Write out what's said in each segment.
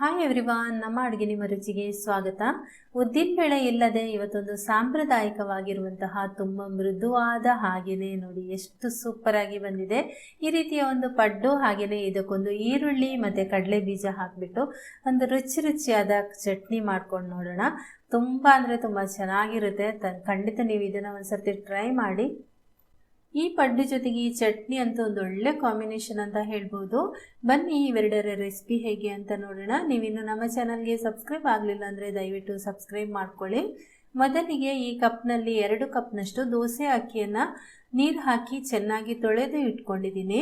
Hi everyone ನಮ್ಮ ಅಡುಗೆ ನಿಮ್ಮ ರುಚಿಗೆ ಸ್ವಾಗತ. ಉದ್ದಿನಬೇಳೆ ಇಲ್ಲದೆ ಇವತ್ತೊಂದು ಸಾಂಪ್ರದಾಯಿಕವಾಗಿರುವಂತಹ ತುಂಬ ಮೃದುವಾದ ಹಾಗೆಯೇ ನೋಡಿ ಎಷ್ಟು ಸೂಪರ್ ಆಗಿ ಬಂದಿದೆ. ಈ ರೀತಿಯ ಒಂದು ಪಡ್ಡು ಹಾಗೆಯೇ ಇದಕ್ಕೊಂದು ಈರುಳ್ಳಿ ಮತ್ತು ಕಡಲೆ ಬೀಜ ಹಾಕಿಬಿಟ್ಟು ಒಂದು ರುಚಿ ರುಚಿಯಾದ ಚಟ್ನಿ ಮಾಡ್ಕೊಂಡು ನೋಡೋಣ. ತುಂಬ ಅಂದರೆ ತುಂಬ ಚೆನ್ನಾಗಿರುತ್ತೆ. ಖಂಡಿತ ನೀವು ಇದನ್ನು ಒಂದು ಸರ್ತಿ ಟ್ರೈ ಮಾಡಿ ಈ ಪಡ್ಡು ಜೊತೆಗೆ ಈ ಚಟ್ನಿ ಅಂತ ಒಂದು ಒಳ್ಳೆ ಕಾಂಬಿನೇಷನ್ ಅಂತ ಹೇಳ್ಬೋದು. ಬನ್ನಿ ಇವೆರಡರ ರೆಸಿಪಿ ಹೇಗೆ ಅಂತ ನೋಡೋಣ. ನೀವಿನ್ನು ನಮ್ಮ ಚಾನಲ್ಗೆ ಸಬ್ಸ್ಕ್ರೈಬ್ ಆಗಲಿಲ್ಲ ಅಂದರೆ ದಯವಿಟ್ಟು ಸಬ್ಸ್ಕ್ರೈಬ್ ಮಾಡ್ಕೊಳ್ಳಿ. ಮೊದಲಿಗೆ ಈ ಕಪ್ನಲ್ಲಿ ಎರಡು ಕಪ್ನಷ್ಟು ದೋಸೆ ಅಕ್ಕಿಯನ್ನು ನೀರು ಹಾಕಿ ಚೆನ್ನಾಗಿ ತೊಳೆದು ಇಟ್ಕೊಂಡಿದ್ದೀನಿ.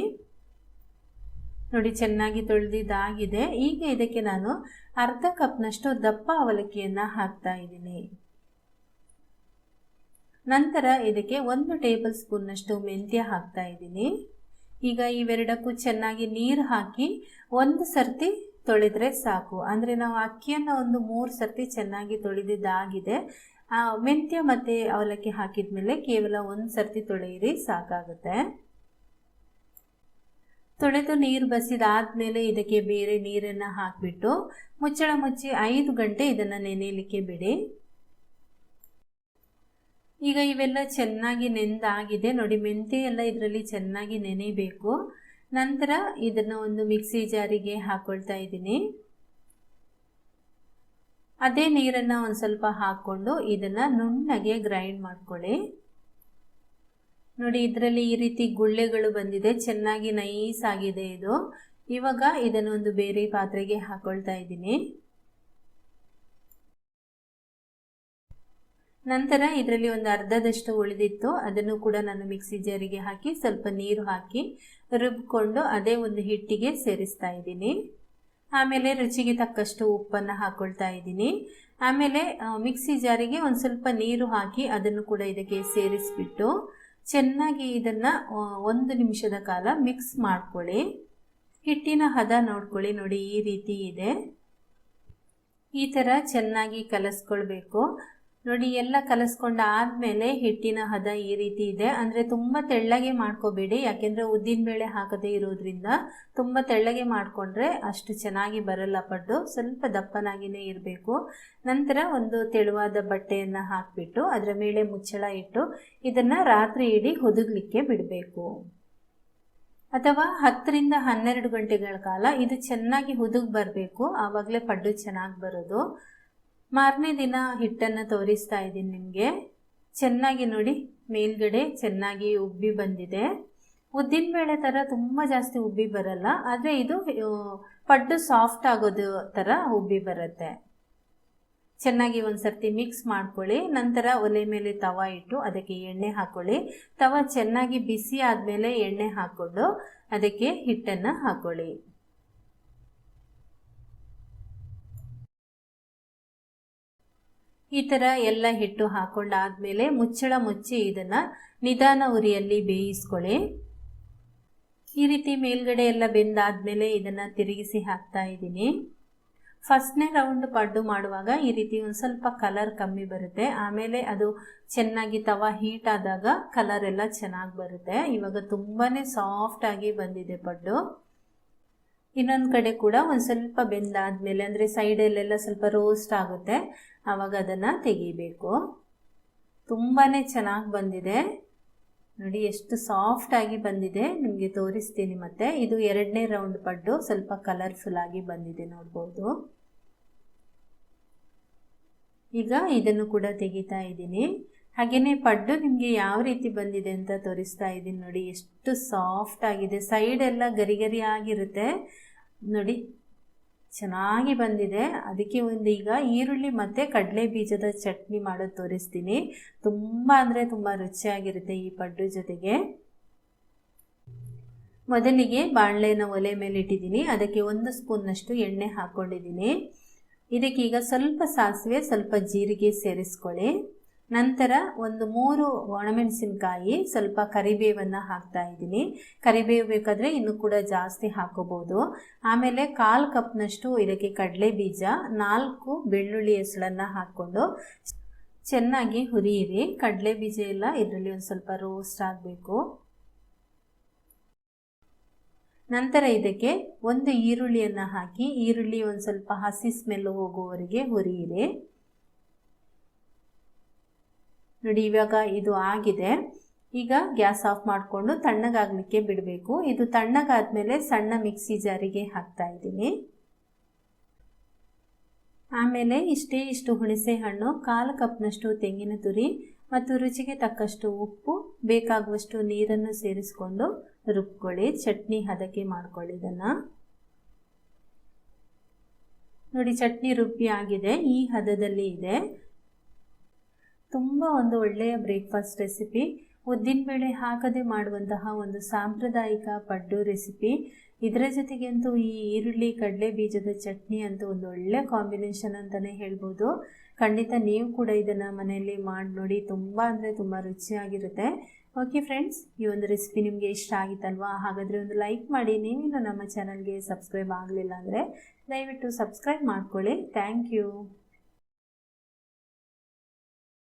ನೋಡಿ, ಚೆನ್ನಾಗಿ ತೊಳೆದಿದ್ದಾಗಿದೆ. ಈಗ ಇದಕ್ಕೆ ನಾನು ಅರ್ಧ ಕಪ್ನಷ್ಟು ದಪ್ಪ ಅವಲಕ್ಕಿಯನ್ನು ಹಾಕ್ತಾ ಇದ್ದೀನಿ. ನಂತರ ಇದಕ್ಕೆ ಒಂದು ಟೇಬಲ್ ಸ್ಪೂನ್ನಷ್ಟು ಮೆಂತ್ಯ ಹಾಕ್ತಾ ಇದ್ದೀನಿ. ಈಗ ಇವೆರಡಕ್ಕೂ ಚೆನ್ನಾಗಿ ನೀರು ಹಾಕಿ ಒಂದು ಸರ್ತಿ ತೊಳೆದ್ರೆ ಸಾಕು. ಅಂದರೆ ನಾವು ಅಕ್ಕಿಯನ್ನು ಒಂದು ಮೂರು ಸರ್ತಿ ಚೆನ್ನಾಗಿ ತೊಳೆದಿದ್ದಾಗಿದೆ. ಮೆಂತ್ಯ ಮತ್ತು ಅವಲಕ್ಕಿ ಹಾಕಿದ ಮೇಲೆ ಕೇವಲ ಒಂದು ಸರ್ತಿ ತೊಳೆಯಿರಿ, ಸಾಕಾಗುತ್ತೆ. ತೊಳೆದು ನೀರು ಬಸಿದಾದ್ಮೇಲೆ ಇದಕ್ಕೆ ಬೇರೆ ನೀರನ್ನು ಹಾಕಿಬಿಟ್ಟು ಮುಚ್ಚಳ ಮುಚ್ಚಿ ಐದು ಗಂಟೆ ಇದನ್ನು ನೆನೆಯಲಿಕ್ಕೆ ಬಿಡಿ. ಈಗ ಇವೆಲ್ಲ ಚೆನ್ನಾಗಿ ನೆಂದಾಗಿದೆ. ನೋಡಿ, ಮೆಂತೆ ಎಲ್ಲ ಇದರಲ್ಲಿ ಚೆನ್ನಾಗಿ ನೆನೆಯಬೇಕು ನಂತರ ಇದನ್ನು ಒಂದು ಮಿಕ್ಸಿ ಜಾರಿಗೆ ಹಾಕ್ಕೊಳ್ತಾ ಇದ್ದೀನಿ. ಅದೇ ನೀರನ್ನು ಒಂದು ಸ್ವಲ್ಪ ಹಾಕ್ಕೊಂಡು ಇದನ್ನು ನುಣ್ಣಗೆ ಗ್ರೈಂಡ್ ಮಾಡ್ಕೊಳ್ಳಿ. ನೋಡಿ, ಇದರಲ್ಲಿ ಈ ರೀತಿ ಗುಳ್ಳೆಗಳು ಬಂದಿದೆ. ಚೆನ್ನಾಗಿ ನೈಸ್ ಆಗಿದೆ ಇದು. ಇವಾಗ ಇದನ್ನು ಒಂದು ಬೇರೆ ಪಾತ್ರೆಗೆ ಹಾಕ್ಕೊಳ್ತಾ ಇದ್ದೀನಿ. ನಂತರ ಇದರಲ್ಲಿ ಒಂದು ಅರ್ಧದಷ್ಟು ಉಳಿದಿತ್ತು. ಅದನ್ನು ಕೂಡ ನಾನು ಮಿಕ್ಸಿ ಜಾರಿಗೆ ಹಾಕಿ ಸ್ವಲ್ಪ ನೀರು ಹಾಕಿ ರುಬ್ಬಿಕೊಂಡು ಅದೇ ಒಂದು ಹಿಟ್ಟಿಗೆ ಸೇರಿಸ್ತಾ ಇದ್ದೀನಿ. ಆಮೇಲೆ ರುಚಿಗೆ ತಕ್ಕಷ್ಟು ಉಪ್ಪನ್ನು ಹಾಕೊಳ್ತಾ ಇದ್ದೀನಿ. ಆಮೇಲೆ ಮಿಕ್ಸಿ ಜಾರಿಗೆ ಒಂದು ಸ್ವಲ್ಪ ನೀರು ಹಾಕಿ ಅದನ್ನು ಕೂಡ ಇದಕ್ಕೆ ಸೇರಿಸ್ಬಿಟ್ಟು ಚೆನ್ನಾಗಿ ಇದನ್ನು ಒಂದು ನಿಮಿಷದ ಕಾಲ ಮಿಕ್ಸ್ ಮಾಡ್ಕೊಳ್ಳಿ. ಹಿಟ್ಟಿನ ಹದ ನೋಡ್ಕೊಳ್ಳಿ ನೋಡಿ, ಈ ರೀತಿ ಇದೆ. ಈ ಥರ ಚೆನ್ನಾಗಿ ಕಲಸ್ಕೊಳ್ಬೇಕು. ನೋಡಿ, ಎಲ್ಲ ಕಲಸ್ಕೊಂಡ ಆದಮೇಲೆ ಹಿಟ್ಟಿನ ಹದ ಈ ರೀತಿ ಇದೆ. ಅಂದರೆ ತುಂಬ ತೆಳ್ಳಗೆ ಮಾಡ್ಕೋಬೇಡಿ. ಯಾಕೆಂದರೆ ಉದ್ದಿನಬೇಳೆ ಹಾಕದೇ ಇರೋದ್ರಿಂದ ತುಂಬ ತೆಳ್ಳಗೆ ಮಾಡಿಕೊಂಡ್ರೆ ಅಷ್ಟು ಚೆನ್ನಾಗಿ ಬರಲ್ಲ ಪಡ್ಡು. ಸ್ವಲ್ಪ ದಪ್ಪನಾಗಿಯೇ ಇರಬೇಕು. ನಂತರ ಒಂದು ತೆಳುವಾದ ಬಟ್ಟೆಯನ್ನು ಹಾಕಿಬಿಟ್ಟು ಅದರ ಮೇಲೆ ಮುಚ್ಚಳ ಇಟ್ಟು ಇದನ್ನು ರಾತ್ರಿ ಇಡೀ ಹೊದಗಲಿಕ್ಕೆ ಬಿಡಬೇಕು. ಅಥವಾ ಹತ್ತರಿಂದ ಹನ್ನೆರಡು ಗಂಟೆಗಳ ಕಾಲ ಇದು ಚೆನ್ನಾಗಿ ಹುದುಗ್ ಬರಬೇಕು. ಆವಾಗಲೇ ಪಡ್ಡು ಚೆನ್ನಾಗಿ ಬರೋದು. ಮಾರನೇ ದಿನ ಹಿಟ್ಟನ್ನು ತೋರಿಸ್ತಾ ಇದ್ದೀನಿ ನಿಮಗೆ. ಚೆನ್ನಾಗಿ ನೋಡಿ, ಮೇಲ್ಗಡೆ ಚೆನ್ನಾಗಿ ಉಬ್ಬಿ ಬಂದಿದೆ. ಉದ್ದಿನ ಬೇಳೆ ಥರ ತುಂಬ ಜಾಸ್ತಿ ಉಬ್ಬಿ ಬರಲ್ಲ, ಆದರೆ ಇದು ಪಡ್ಡು ಸಾಫ್ಟ್ ಆಗೋದು ಥರ ಉಬ್ಬಿ ಬರುತ್ತೆ. ಚೆನ್ನಾಗಿ ಒಂದು ಸರ್ತಿ ಮಿಕ್ಸ್ ಮಾಡ್ಕೊಳ್ಳಿ, ನಂತರ ಒಲೆ ಮೇಲೆ ತವ ಇಟ್ಟು ಅದಕ್ಕೆ ಎಣ್ಣೆ ಹಾಕ್ಕೊಳ್ಳಿ ತವ ಚೆನ್ನಾಗಿ ಬಿಸಿ ಆದಮೇಲೆ ಎಣ್ಣೆ ಹಾಕ್ಕೊಂಡು ಅದಕ್ಕೆ ಹಿಟ್ಟನ್ನು ಹಾಕ್ಕೊಳ್ಳಿ ಈ ಥರ ಎಲ್ಲ ಹಿಟ್ಟು ಹಾಕೊಂಡಾದ್ಮೇಲೆ ಮುಚ್ಚಳ ಮುಚ್ಚಿ ಇದನ್ನು ನಿಧಾನ ಉರಿಯಲ್ಲಿ ಬೇಯಿಸ್ಕೊಳ್ಳಿ. ಈ ರೀತಿ ಮೇಲ್ಗಡೆ ಎಲ್ಲ ಬೆಂದಾದ್ಮೇಲೆ ಇದನ್ನು ತಿರುಗಿಸಿ ಹಾಕ್ತಾ ಇದ್ದೀನಿ. ಫಸ್ಟ್ನೇ ರೌಂಡ್ ಪಡ್ಡು ಮಾಡುವಾಗ ಈ ರೀತಿ ಒಂದು ಸ್ವಲ್ಪ ಕಲರ್ ಕಮ್ಮಿ ಬರುತ್ತೆ. ಆಮೇಲೆ ಅದು ಚೆನ್ನಾಗಿ ತವ ಹೀಟ್ ಆದಾಗ ಕಲರ್ ಎಲ್ಲ ಚೆನ್ನಾಗಿ ಬರುತ್ತೆ. ಇವಾಗ ತುಂಬಾ ಸಾಫ್ಟಾಗಿ ಬಂದಿದೆ ಪಡ್ಡು. ಇನ್ನೊಂದು ಕಡೆ ಕೂಡ ಒಂದು ಸ್ವಲ್ಪ ಬೆಂದಾದ್ಮೇಲೆ, ಅಂದರೆ ಸೈಡಲ್ಲೆಲ್ಲ ಸ್ವಲ್ಪ ರೋಸ್ಟ್ ಆಗುತ್ತೆ. ಆವಾಗ ಅದನ್ನು ತೆಗಿಬೇಕು. ತುಂಬಾ ಚೆನ್ನಾಗಿ ಬಂದಿದೆ. ನೋಡಿ, ಎಷ್ಟು ಸಾಫ್ಟಾಗಿ ಬಂದಿದೆ. ನಿಮಗೆ ತೋರಿಸ್ತೀನಿ ಮತ್ತೆ. ಇದು ಎರಡನೇ ರೌಂಡ್ ಪಡ್ಡು. ಸ್ವಲ್ಪ ಕಲರ್ಫುಲ್ ಆಗಿ ಬಂದಿದೆ ನೋಡ್ಬೋದು. ಈಗ ಇದನ್ನು ಕೂಡ ತೆಗಿತಾ ಇದ್ದೀನಿ. ಹಾಗೆಯೇ ಪಡ್ಡು ನಿಮಗೆ ಯಾವ ರೀತಿ ಬಂದಿದೆ ಅಂತ ತೋರಿಸ್ತಾ ಇದ್ದೀನಿ ನೋಡಿ. ಎಷ್ಟು ಸಾಫ್ಟ್ ಆಗಿದೆ. ಸೈಡ್ ಎಲ್ಲ ಗರಿ ಗರಿ ಆಗಿರುತ್ತೆ. ನೋಡಿ ಚೆನ್ನಾಗಿ ಬಂದಿದೆ. ಅದಕ್ಕೆ ಒಂದು ಈಗ ಈರುಳ್ಳಿ ಮತ್ತು ಕಡಲೆ ಬೀಜದ ಚಟ್ನಿ ಮಾಡೋದು ತೋರಿಸ್ತೀನಿ. ತುಂಬ ಅಂದರೆ ತುಂಬ ರುಚಿಯಾಗಿರುತ್ತೆ ಈ ಪಡ್ಡು ಜೊತೆಗೆ. ಮೊದಲಿಗೆ ಬಾಣಲೆನ ಒಲೆ ಮೇಲೆ ಇಟ್ಟಿದ್ದೀನಿ. ಅದಕ್ಕೆ ಒಂದು ಸ್ಪೂನ್ನಷ್ಟು ಎಣ್ಣೆ ಹಾಕ್ಕೊಂಡಿದ್ದೀನಿ ಇದಕ್ಕೀಗ ಸ್ವಲ್ಪ ಸಾಸಿವೆ, ಸ್ವಲ್ಪ ಜೀರಿಗೆ ಸೇರಿಸ್ಕೊಳ್ಳಿ. ನಂತರ ಒಂದು ಮೂರು ಒಣಮೆಣಸಿನಕಾಯಿ ಸ್ವಲ್ಪ ಕರಿಬೇವನ್ನು ಹಾಕ್ತಾ ಇದ್ದೀನಿ. ಕರಿಬೇವು ಬೇಕಾದರೆ ಇನ್ನೂ ಕೂಡ ಜಾಸ್ತಿ ಹಾಕೋಬೋದು. ಆಮೇಲೆ ಕಾಲು ಕಪ್ನಷ್ಟು ಇದಕ್ಕೆ ಕಡಲೆ ಬೀಜ, ನಾಲ್ಕು ಬೆಳ್ಳುಳ್ಳಿ ಹೆಸಳನ್ನು ಹಾಕ್ಕೊಂಡು ಚೆನ್ನಾಗಿ ಹುರಿಯಿರಿ. ಕಡಲೆ ಬೀಜ ಎಲ್ಲ ಇದರಲ್ಲಿ ಒಂದು ಸ್ವಲ್ಪ ರೋಸ್ಟ್ ಆಗಬೇಕು. ನಂತರ ಇದಕ್ಕೆ ಒಂದು ಈರುಳ್ಳಿಯನ್ನು ಹಾಕಿ, ಈರುಳ್ಳಿ ಒಂದು ಸ್ವಲ್ಪ ಹಸಿ ಸ್ಮೆಲ್ ಹೋಗುವವರೆಗೆ ಹುರಿಯಿರಿ. ನೋಡಿ, ಇವಾಗ ಇದು ಆಗಿದೆ. ಈಗ ಗ್ಯಾಸ್ ಆಫ್ ಮಾಡಿಕೊಂಡು ತಣ್ಣಗಾಗಲಿಕ್ಕೆ ಬಿಡಬೇಕು. ಇದು ತಣ್ಣಗಾದ್ಮೇಲೆ ಸಣ್ಣ ಮಿಕ್ಸಿ ಜಾರಿಗೆ ಹಾಕ್ತಾ ಇದ್ದೀನಿ. ಆಮೇಲೆ ಇಷ್ಟೇ ಇಷ್ಟು ಹುಣಸೆ ಹಣ್ಣು ಕಾಲು ಕಪ್ನಷ್ಟು ತೆಂಗಿನ ತುರಿ ಮತ್ತು ರುಚಿಗೆ ತಕ್ಕಷ್ಟು ಉಪ್ಪು, ಬೇಕಾಗುವಷ್ಟು ನೀರನ್ನು ಸೇರಿಸ್ಕೊಂಡು ರುಬ್ಕೊಳ್ಳಿ. ಚಟ್ನಿ ಹದಕ್ಕೆ ಮಾಡ್ಕೊಳ್ಳಿ ಇದನ್ನು. ನೋಡಿ, ಚಟ್ನಿ ರುಬ್ಬಿ ಆಗಿದೆ. ಈ ಹದದಲ್ಲಿ ಇದೆ. ತುಂಬ ಒಂದು ಒಳ್ಳೆಯ ಬ್ರೇಕ್ಫಾಸ್ಟ್ ರೆಸಿಪಿ ಉದ್ದಿನಬೇಳೆ ಹಾಕದೆ ಮಾಡುವಂತಹ ಒಂದು ಸಾಂಪ್ರದಾಯಿಕ ಪಡ್ಡು ರೆಸಿಪಿ ಇದರ ಜೊತೆಗಂತೂ ಈ ಈರುಳ್ಳಿ, ಕಡಲೆ ಬೀಜದ ಚಟ್ನಿ ಅಂತೂ ಒಂದು ಒಳ್ಳೆ ಕಾಂಬಿನೇಷನ್ ಅಂತಲೇ ಹೇಳ್ಬೋದು. ಖಂಡಿತ ನೀವು ಕೂಡ ಇದನ್ನು ಮನೆಯಲ್ಲಿ ಮಾಡಿ ನೋಡಿ, ತುಂಬ ಅಂದರೆ ತುಂಬ ರುಚಿಯಾಗಿರುತ್ತೆ. ಓಕೆ ಫ್ರೆಂಡ್ಸ್ ಈ ಒಂದು ರೆಸಿಪಿ ನಿಮಗೆ ಇಷ್ಟ ಆಗಿತ್ತಲ್ವಾ? ಹಾಗಾದರೆ ಒಂದು ಲೈಕ್ ಮಾಡಿ. ನೀವಿನ್ನೂ ನಮ್ಮ ಚಾನಲ್ಗೆ ಸಬ್ಸ್ಕ್ರೈಬ್ ಆಗಲಿಲ್ಲ ಅಂದರೆ ದಯವಿಟ್ಟು ಸಬ್ಸ್ಕ್ರೈಬ್ ಮಾಡ್ಕೊಳ್ಳಿ. Thank you